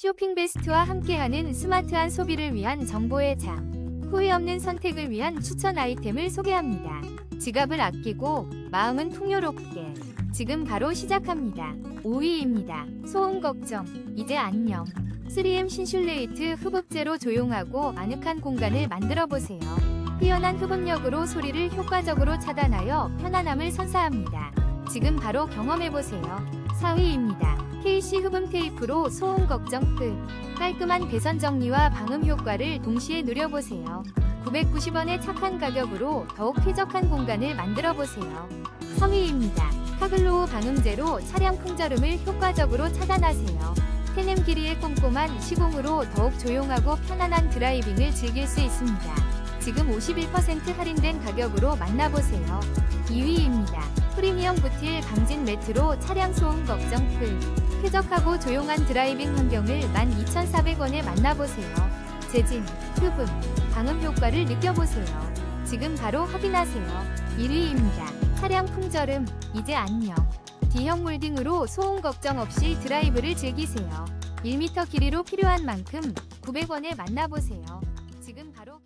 쇼핑 베스트와 함께하는 스마트한 소비를 위한 정보의 장. 후회 없는 선택을 위한 추천 아이템을 소개합니다. 지갑을 아끼고 마음은 풍요롭게. 지금 바로 시작합니다. 5위입니다. 소음 걱정. 이제 안녕. 3M 신슐레이트 흡흡제로 조용하고 아늑한 공간을 만들어 보세요. 뛰어난 흡음력으로 소리를 효과적으로 차단하여 편안함을 선사합니다. 지금 바로 경험해 보세요. 4위입니다. KC 흡음 테이프로 소음 걱정 끝. 깔끔한 배선 정리와 방음 효과를 동시에 누려보세요. 990원의 착한 가격으로 더욱 쾌적한 공간을 만들어 보세요. 3위입니다. 카글로우 방음제로 차량 풍절음을 효과적으로 차단하세요. 테넴 길이의 꼼꼼한 시공으로 더욱 조용하고 편안한 드라이빙을 즐길 수 있습니다. 지금 51% 할인된 가격으로 만나보세요. 2위입니다. 프리미엄 부틸 방진 매트로 차량 소음 걱정 풀. 쾌적하고 조용한 드라이빙 환경을 12,400원에 만나보세요. 재진, 흡음, 방음 효과를 느껴보세요. 지금 바로 확인하세요. 1위입니다. 차량 풍절음, 이제 안녕. D형 몰딩으로 소음 걱정 없이 드라이브를 즐기세요. 1m 길이로 필요한 만큼 900원에 만나보세요. 지금 바로